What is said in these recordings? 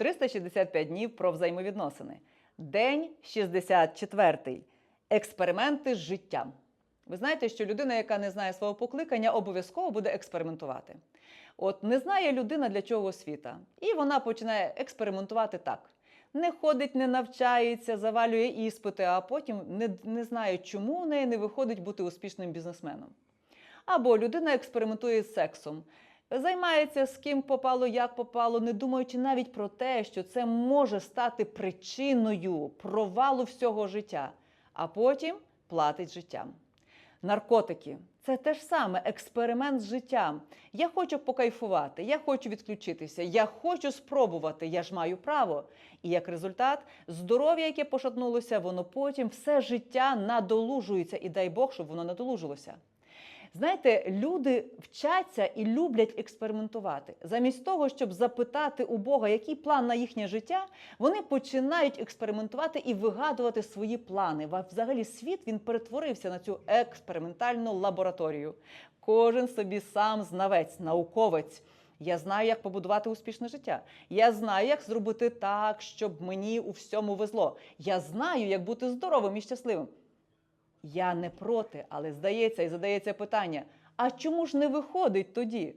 365 днів про взаємовідносини. День 64. Експерименти з життям. Ви знаєте, що людина, яка не знає свого покликання, обов'язково буде експериментувати. От не знає людина для чого освіта, і вона починає експериментувати так. Не ходить, не навчається, завалює іспити, а потім не, не знає, чому у неї не виходить бути успішним бізнесменом. Або людина експериментує з сексом, займається з ким попало, як попало, не думаючи навіть про те, що це може стати причиною провалу всього життя, а потім платить життям. Наркотики це те ж саме експеримент з життям. Я хочу покайфувати, я хочу відключитися, я хочу спробувати, я ж маю право. І як результат, здоров'я, яке пошатнулося, воно потім все життя надолужується, і дай Бог, щоб воно надолужилося. Знаєте, люди вчаться і люблять експериментувати. Замість того, щоб запитати у Бога, який план на їхнє життя, вони починають експериментувати і вигадувати свої плани. Взагалі, світ він перетворився на цю експериментальну лабораторію. Кожен собі сам знавець, науковець. Я знаю, як побудувати успішне життя. Я знаю, як зробити так, щоб мені у всьому везло. Я знаю, як бути здоровим і щасливим. Я не проти, але здається і задається питання: а чому ж не виходить тоді?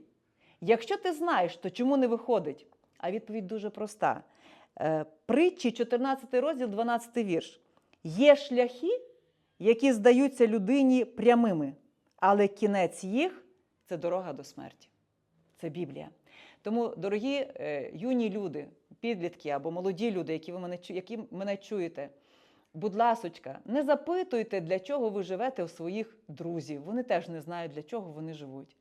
Якщо ти знаєш, то чому не виходить? А відповідь дуже проста. Е, Притчі, 14 розділ, 12 вірш. Є шляхи, які здаються людині прямими, але кінець їх це дорога до смерті. Це Біблія. Тому, дорогі е, юні люди, підлітки або молоді люди, які ви мене, які мене чуєте, будь ласочка, не запитуйте, для чого ви живете у своїх друзів. Вони теж не знають, для чого вони живуть.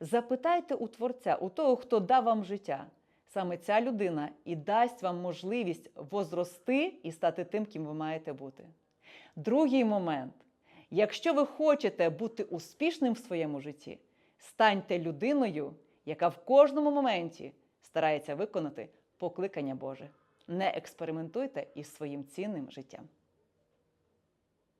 Запитайте у Творця, у того, хто дав вам життя. Саме ця людина і дасть вам можливість возрости і стати тим, ким ви маєте бути. Другий момент. Якщо ви хочете бути успішним в своєму житті, станьте людиною, яка в кожному моменті старається виконати покликання Боже. Не експериментуйте із своїм цінним життям.